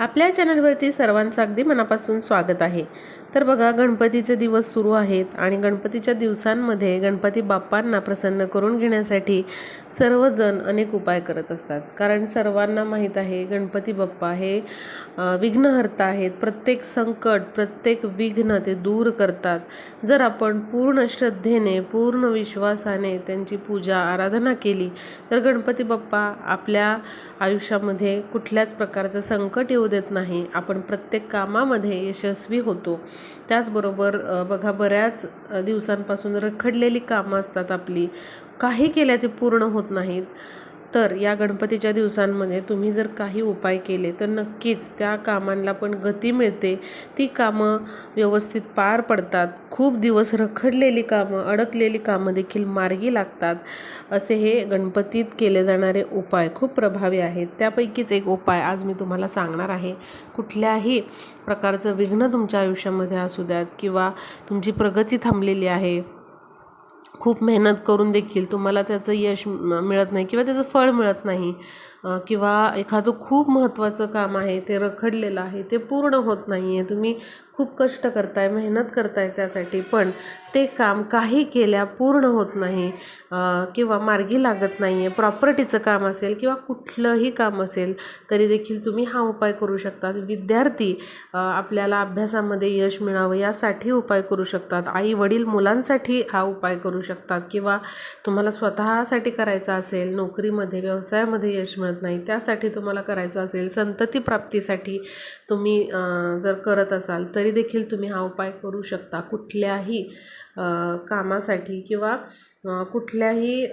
आपल्या चॅनलवरती सर्वांचं अगदी मनापासून स्वागत आहे. तर बघा गणपतीचे दिवस सुरू आहेत आणि गणपतीच्या दिवसांमध्ये गणपती बाप्पांना प्रसन्न करून घेण्यासाठी सर्वजण अनेक उपाय करत असतात. कारण सर्वांना माहीत आहे गणपती बाप्पा हे विघ्नहर्ता आहेत. प्रत्येक संकट प्रत्येक विघ्न ते दूर करतात. जर आपण पूर्ण श्रद्धेने पूर्ण विश्वासाने त्यांची पूजा आराधना केली तर गणपती बाप्पा आपल्या आयुष्यामध्ये कुठल्याच प्रकारचं संकट येऊ देत नाही. आपण प्रत्येक कामामध्ये यशस्वी होतो. त्याचबरोबर बघा बऱ्याच दिवसांपासून रखडलेली कामं असतात आपली. काही केल्याचे पूर्ण होत नाहीत. तर या गणपतीच्या दिवसांमध्ये तुम्ही जर काही उपाय केले तर नक्कीच त्या कामांना पण गती मिळते. ती कामं व्यवस्थित पार पडतात. खूप दिवस रखडलेली कामं अडकलेली कामं देखील मार्गी लागतात. असे हे गणपतीत केले जाणारे उपाय खूप प्रभावी आहेत. त्यापैकीच एक उपाय आज मी तुम्हाला सांगणार आहे. कुठल्याही प्रकारचं विघ्न तुमच्या आयुष्यामध्ये असू द्यात किंवा तुमची प्रगती थांबलेली आहे खूप मेहनत करून देखील तुम्हाला त्याचं यश मिळत नाही किंवा त्याचं फळ मिळत नाही. किंवा एखादं खूप महत्त्वाचं काम आहे ते रखडलेलं आहे ते पूर्ण होत नाही आहे तुम्ही खूप कष्ट करताय मेहनत करताय त्यासाठी पण ते काम काही केल्या पूर्ण होत नाही किंवा मार्गी लागत नाही आहे प्रॉपर्टीचं काम असेल किंवा कुठलंही काम असेल तरी देखील तुम्ही हा उपाय करू शकतात विद्यार्थी आपल्याला अभ्यासामध्ये यश मिळावं यासाठी उपाय करू शकतात. आई वडील मुलांसाठी हा उपाय करू शकतात. किंवा तुम्हाला स्वतःसाठी करायचा असेल नोकरीमध्ये व्यवसायामध्ये यश मिळत नाही. त्यासाठी तुम्हाला करायचं असेल संतती प्राप्तीसाठी तुम्ही जर करत असाल तरी देखील तुम्ही हा उपाय करू शकता. कुठल्याही कामासाठी किंवा कुठल्याही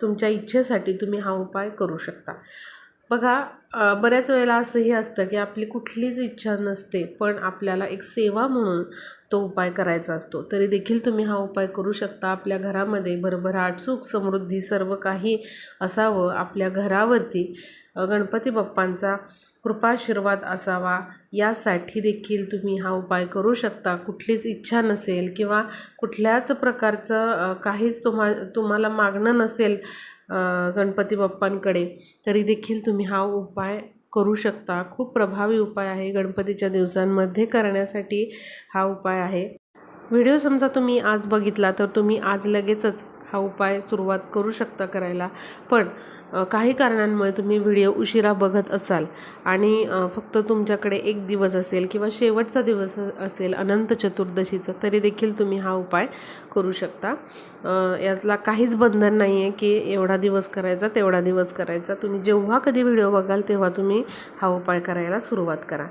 तुमच्या इच्छेसाठी तुम्ही हा उपाय करू शकता. बघा बऱ्याच वेळेला असंही असतं की आपली कुठलीच इच्छा नसते पण आपल्याला एक सेवा म्हणून तो उपाय करायचा असतो. तरी देखील तुम्ही हा उपाय करू शकता. आपल्या घरामध्ये भरभराट सुख समृद्धी सर्व काही असावं. आपल्या घरावरती गणपती बाप्पांचा कृपाशीर्वाद असावा. यासाठी देखील तुम्ही हा उपाय करू शकता. कुठलीच इच्छा नसेल किंवा कुठल्याच प्रकारचं काहीच तुम्हा तुम्हाला मागणं नसेल गणपती बाप्पांकडे तरी देखील तुम्ही हा उपाय करू शकता. खूप प्रभावी उपाय आहे गणपतीच्या दिवसांमध्ये करण्यासाठी हा उपाय आहे. व्हिडिओ समजा तुम्ही आज बघितला तर तुम्ही आज लगेचच हा उपाय सुरुवात करू शकता करायला. पण काही कारणांमुळे तुम्ही व्हिडिओ उशिरा बघत असाल आणि फक्त तुमच्याकडे एक दिवस असेल किंवा शेवटचा दिवस असेल अनंत चतुर्दशीचा तरी देखील तुम्ही हा उपाय करू शकता. यातला काहीच बंधन नाही आहे की एवढा दिवस करायचा तेवढा दिवस करायचा. तुम्ही जेव्हा कधी व्हिडिओ बघाल तेव्हा तुम्ही हा उपाय करायला सुरुवात करा.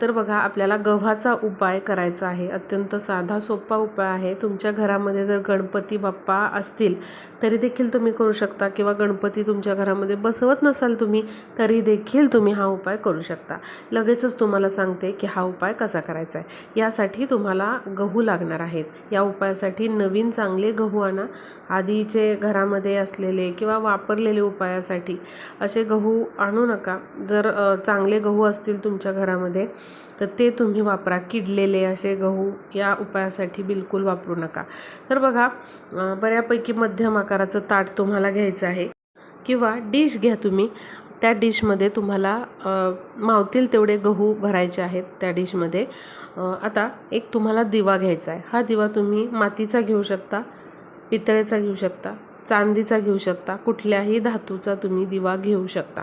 तर बघा आपल्याला गव्हाचा उपाय करायचा आहे. अत्यंत साधा सोपा उपाय आहे. तुमच्या घरामध्ये जर गणपती बाप्पा असतील तरी देखील तुम्ही करू शकता. किंवा गणपती तुमच्या घरामध्ये बसवत नसाल तुम्ही तरी देखील तुम्ही हा उपाय करू शकता. लगेचच तुम्हाला सांगते की हा उपाय कसा करायचा आहे. यासाठी तुम्हाला गहू लागणार आहेत. या उपायासाठी नवीन चांगले गहू आणा. आधीचे घरामध्ये असलेले किंवा वापरलेले उपायासाठी असे गहू आणू नका. जर चांगले गहू असतील तुमच्या घरामध्ये तर ते तुम्ही वापरा. किडलेले असे गहू या उपायासाठी बिलकुल वापरू नका. तर बघा बऱ्यापैकी मध्यम आकाराचं ताट तुम्हाला घ्यायचं आहे. किंवा डिश घ्या तुम्ही. त्या डिशमध्ये तुम्हाला मावतील तेवढे गहू भरायचे आहेत त्या डिशमध्ये आता एक तुम्हाला दिवा घ्यायचा आहे. हा दिवा तुम्ही मातीचा घेऊ शकता पितळेचा घेऊ शकता चांदीचा घेऊ शकता कुठल्याही धातूचा तुम्ही दिवा घेऊ शकता.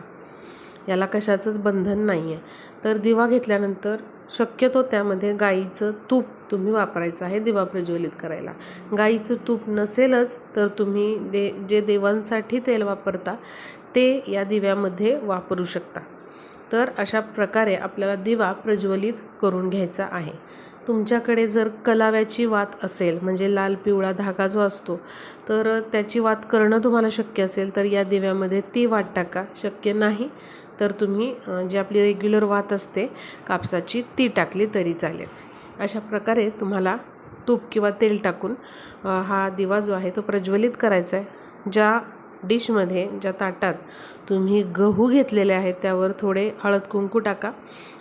याला कशाचंच बंधन नाही आहे तर दिवा घेतल्यानंतर शक्यतो त्यामध्ये गाईचं तूप तुम्ही वापरायचं आहे दिवा प्रज्वलित करायला. गाईचं तूप नसेलच तर तुम्ही दे जे देवांसाठी तेल वापरता ते या दिव्यामध्ये वापरू शकता. तर अशा प्रकारे आपल्याला दिवा प्रज्वलित करून घ्यायचा आहे. तुमच्याकडे जर कलाव्याची वात असेल म्हणजे लाल पिवळा धागा जो असतो तर त्याची वात करणं तुम्हाला शक्य असेल तर या दिव्यामध्ये ती वात टाका. शक्य नाही तर तुम्ही जी आपली रेग्युलर वात असते कापसाची ती टाकली तरी चालेल. अशा प्रकारे तुम्हाला तूप किंवा तेल टाकून हा दिवा जो आहे तो प्रज्वलित करायचा आहे. ज्या डिशमध्ये ज्या ताटात तुम्ही गहू घेतलेले आहेत त्यावर थोडे हळद कुंकू टाका.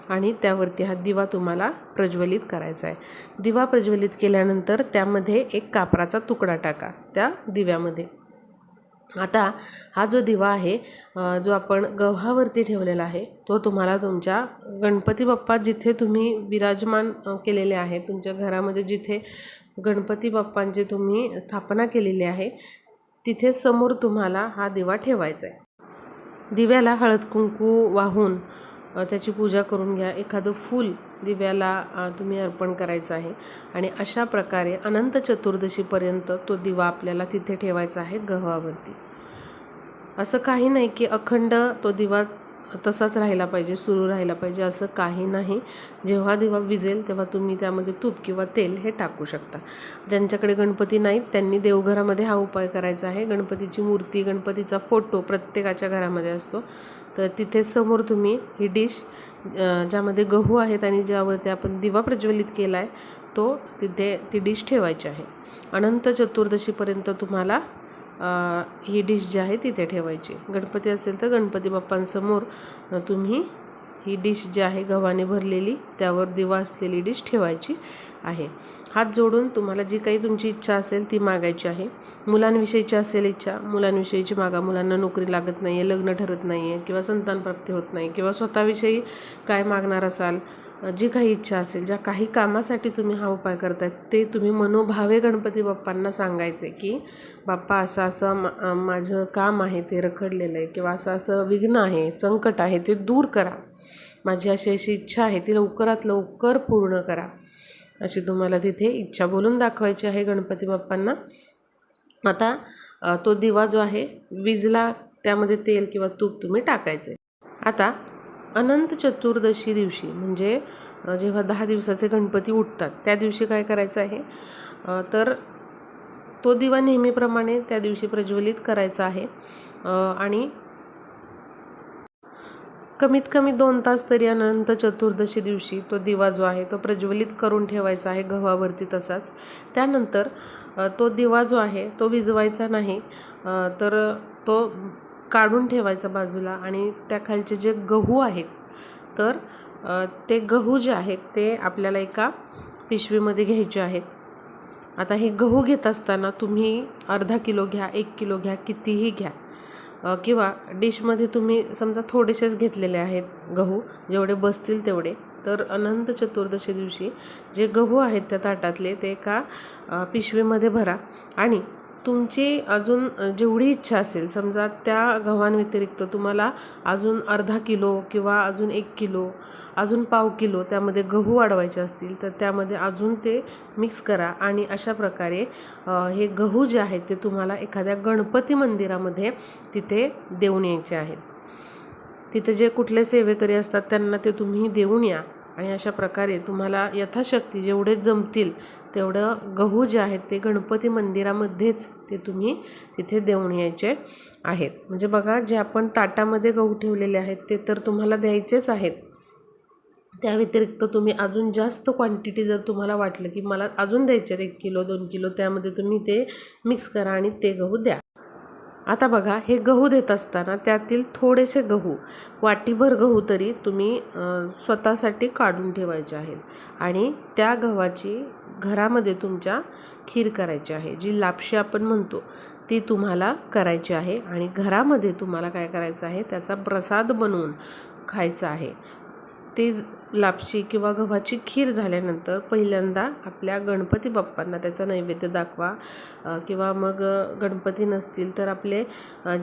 आणि त्यावरती हा दिवा तुम्हाला प्रज्वलित करायचा आहे. दिवा प्रज्वलित केल्यानंतर त्यामध्ये एक कापराचा तुकडा टाका त्या दिव्यामध्ये. आता हा जो दिवा आहे जो आपण गव्हावरती ठेवलेला आहे तो तुम्हाला तुमच्या गणपती बाप्पा जिथे तुम्ही विराजमान केलेले आहे तुमच्या घरामध्ये जिथे गणपती बाप्पांची तुम्ही स्थापना केलेली आहे तिथे समोर तुम्हाला हा दिवा ठेवायचा आहे. दिव्याला हळद कुंकू वाहून त्याची पूजा करून घ्या. एखादं फूल दिव्याला तुम्ही अर्पण करायचं आहे. आणि अशा प्रकारे अनंत चतुर्दशीपर्यंत तो दिवा आपल्याला तिथे ठेवायचा आहे गव्हावरती. असं काही नाही की अखंड तो दिवा तसाच राहिला पाहिजे सुरू राहिला पाहिजे असं काही नाही. जेव्हा दिवा विजेल तेव्हा तुम्ही त्यामध्ये तूप किंवा तेल हे टाकू शकता. ज्यांच्याकडे गणपती नाहीत त्यांनी देवघरामध्ये हा उपाय करायचा आहे. गणपतीची मूर्ती गणपतीचा फोटो प्रत्येकाच्या घरामध्ये असतो. तर तिथे समोर तुम्ही ही डिश ज्यामध्ये गहू आहेत आणि ज्यावरती आपण दिवा प्रज्वलित केला आहे तो तिथे ती डिश ठेवायची आहे. अनंत चतुर्दशीपर्यंत तुम्हाला ही डिश जी आहे तिथे ठेवायची. गणपती असेल तर गणपती बाप्पांसमोर तुम्ही ही डिश जी आहे गव्हाने भरलेली त्यावर दिवा असलेली डिश ठेवायची आहे. हात जोडून तुम्हाला जी काही तुमची इच्छा असेल ती मागायची आहे. मुलांविषयीची असेल इच्छा मुलांविषयीची मागा. मुलांना नोकरी लागत नाही आहे लग्न ठरत नाही आहे किंवा संतानप्राप्ती होत नाही किंवा स्वतःविषयी काय मागणार असाल जी काही इच्छा असेल ज्या काही कामासाठी तुम्ही हा उपाय करताय ते तुम्ही मनोभावे गणपती बाप्पांना सांगायचे की बाप्पा असं असं मा- माझं काम आहे ते रखडलेलं आहे किंवा असं असं विघ्न आहे संकट आहे ते दूर करा. माझी अशी अशी इच्छा आहे ती लवकरात लवकर पूर्ण करा. अशी तुम्हाला तिथे इच्छा बोलून दाखवायची आहे गणपती बाप्पांना. आता तो दिवा जो आहे विजला त्यामध्ये तेल किंवा तूप तुम्ही टाकायचे. आता अनंत चतुर्दशी दिवशी म्हणजे जेव्हा दहा दिवसाचे गणपती उठतात त्या दिवशी काय करायचं आहे? तर तो दिवा नेहमीप्रमाणे त्या दिवशी प्रज्वलित करायचा आहे. आणि कमीत कमी दोन तास तरी अनंत चतुर्दशी दिवशी तो दिवा जो आहे तो प्रज्वलित करून ठेवायचा आहे गव्हावरती तसाच. त्यानंतर तो दिवा जो आहे तो विजवायचा नाही. तर तो काढून ठेवायचा बाजूला आणि त्या खालचे जे गहू आहेत तर ते गहू जे आहेत ते आपल्याला एका पिशवीमध्ये घ्यायचे आहेत. आता हे गहू घेत असताना तुम्ही अर्धा किलो घ्या एक किलो घ्या कितीही घ्या. किंवा डिशमध्ये तुम्ही समजा थोडेसेच घेतलेले आहेत गहू जेवढे बसतील तेवढे. तर अनंत चतुर्दशी दिवशी जे गहू आहेत त्या ताटातले ते एका पिशवीमध्ये भरा आणि तुमची अजून जेवढी इच्छा असेल समजा त्या गव्हांव्यतिरिक्त तुम्हाला अजून अर्धा किलो किंवा अजून एक किलो अजून पाव किलो त्यामध्ये गहू वाढवायचे असतील तर त्यामध्ये अजून ते मिक्स करा आणि अशा प्रकारे हे गहू जे आहेत ते तुम्हाला एखाद्या गणपती मंदिरामध्ये तिथे देऊन यायचे आहेत. तिथे जे कुठले सेवेकरी असतात त्यांना ते तुम्ही देऊन या. आणि अशा प्रकारे तुम्हाला यथाशक्ती जेवढे जमतील तेवढं गहू जे आहेत ते गणपती मंदिरामध्येच ते तुम्ही तिथे देऊन यायचे आहेत. म्हणजे बघा जे आपण ताटामध्ये गहू ठेवलेले आहेत ते तर तुम्हाला द्यायचेच आहेत. त्या व्यतिरिक्त तुम्ही अजून जास्त क्वांटिटी जर तुम्हाला वाटलं की मला अजून द्यायचे आहेत एक किलो दोन किलो त्यामध्ये तुम्ही ते मिक्स करा आणि ते गहू द्या. आता बघा हे गहू देत असताना त्यातील थोडेसे गहू वाटीभर गहू तरी तुम्ही स्वतःसाठी काढून ठेवायचे आहेत आणि त्या गव्हाची घरामध्ये तुमच्या खीर करायची आहे. जी लापशी आपण म्हणतो ती तुम्हाला करायची आहे आणि घरामध्ये तुम्हाला काय करायचं आहे त्याचा प्रसाद बनवून खायचा आहे. ते ज- लापशी किंवा गव्हाची खीर झाल्यानंतर पहिल्यांदा आपल्या गणपती बाप्पांना त्याचा नैवेद्य दाखवा. किंवा मग गणपती नसतील तर आपले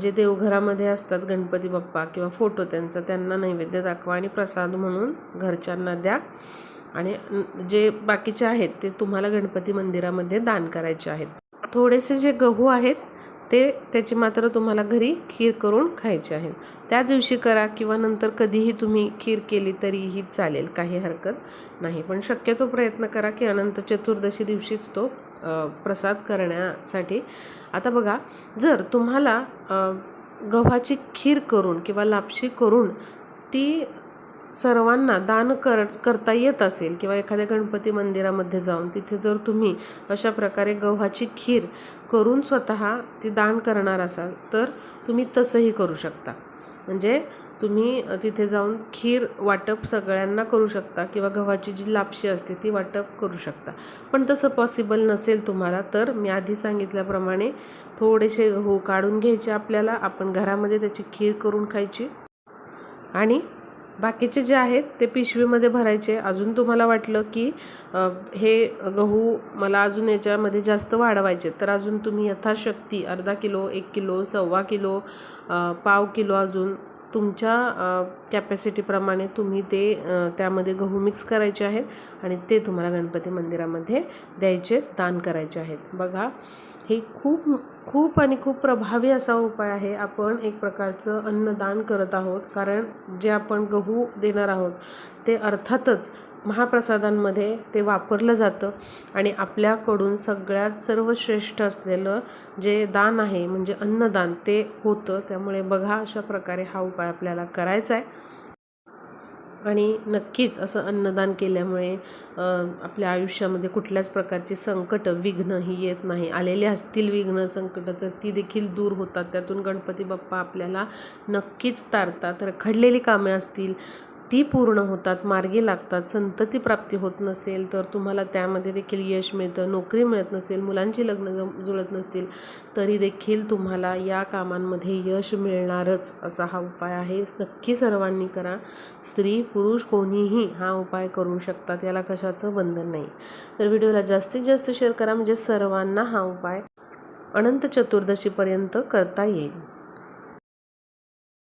जे देवघरामध्ये असतात गणपती बाप्पा किंवा फोटो त्यांचा त्यांना नैवेद्य दाखवा आणि प्रसाद म्हणून घरच्यांना द्या. आणि जे बाकीचे आहेत ते तुम्हाला गणपती मंदिरामध्ये दान करायचे आहेत. थोडेसे जे गहू आहेत ते त्याची मात्र तुम्हाला घरी खीर करून खायची आहे. त्या दिवशी करा किंवा नंतर कधीही तुम्ही खीर केली तरीही चालेल काही हरकत नाही. पण शक्यतो प्रयत्न करा की अनंत चतुर्दशी दिवशीच तो प्रसाद करण्यासाठी. आता बघा जर तुम्हाला गव्हाची खीर करून किंवा लापशी करून ती सर्वांना दान कर करता येत असेल किंवा एखाद्या गणपती मंदिरामध्ये जाऊन तिथे जर तुम्ही अशा प्रकारे गव्हाची खीर करून स्वतः ती दान करणार असाल तर तुम्ही तसंही करू शकता. म्हणजे तुम्ही तिथे जाऊन खीर वाटप सगळ्यांना करू शकता किंवा गव्हाची जी लापशी असते ती वाटप करू शकता. पण तसं पॉसिबल नसेल तुम्हाला तर मी आधी सांगितल्याप्रमाणे थोडेसे गहू काढून घ्यायचे आपल्याला. आपण घरामध्ये त्याची खीर करून खायची. आणि बाकीचे जे आहेत ते पिशवीमध्ये भरायचे. अजून तुम्हाला वाटलं की हे गहू मला अजून याच्यामध्ये जास्त वाढवायचे. तर अजून तुम्ही यथाशक्ती अर्धा किलो एक किलो सव्वा किलो पाव किलो अजून तुमच्या कॅपॅसिटीप्रमाणे तुम्ही ते त्यामध्ये गहू मिक्स करायचे आहेत आणि ते तुम्हाला गणपती मंदिरामध्ये द्यायचे दान करायचे आहेत. बघा हे खूप खूप आणि खूप प्रभावी असा उपाय आहे. आपण एक प्रकारचं अन्नदान करत आहोत. कारण जे आपण गहू देणार आहोत ते अर्थातच महाप्रसादांमध्ये ते वापरलं जातं. आणि आपल्याकडून सगळ्यात सर्वश्रेष्ठ असलेलं जे दान आहे म्हणजे अन्नदान ते होतं. त्यामुळे बघा अशा प्रकारे हा उपाय आपल्याला करायचा आहे. आणि नक्कीच असं अन्नदान केल्यामुळे आपल्या आयुष्यामध्ये कुठल्याच प्रकारची संकट विघ्न ही येत नाही. आलेले असतील विघ्न संकट तर ती देखील दूर होतात. त्यातून गणपती बाप्पा आपल्याला नक्कीच तारतात. रखडलेली कामे असतील ती पूर्ण होतात मार्गी लागतात. संतती प्राप्ती होत नसेल तर तुम्हाला त्यामध्ये देखील यश मिळतं नोकरी मिळत नसेल मुलांची लग्न जम जुळत नसतील तरी देखील तुम्हाला या कामांमध्ये यश मिळणारच असा हा उपाय आहे. नक्की सर्वांनी करा. स्त्री पुरुष कोणीही हा उपाय करू शकतात याला कशाचं बंधन नाही. तर व्हिडिओला जास्तीत जास्त शेअर करा म्हणजे सर्वांना हा उपाय अनंत चतुर्दशीपर्यंत करता येईल.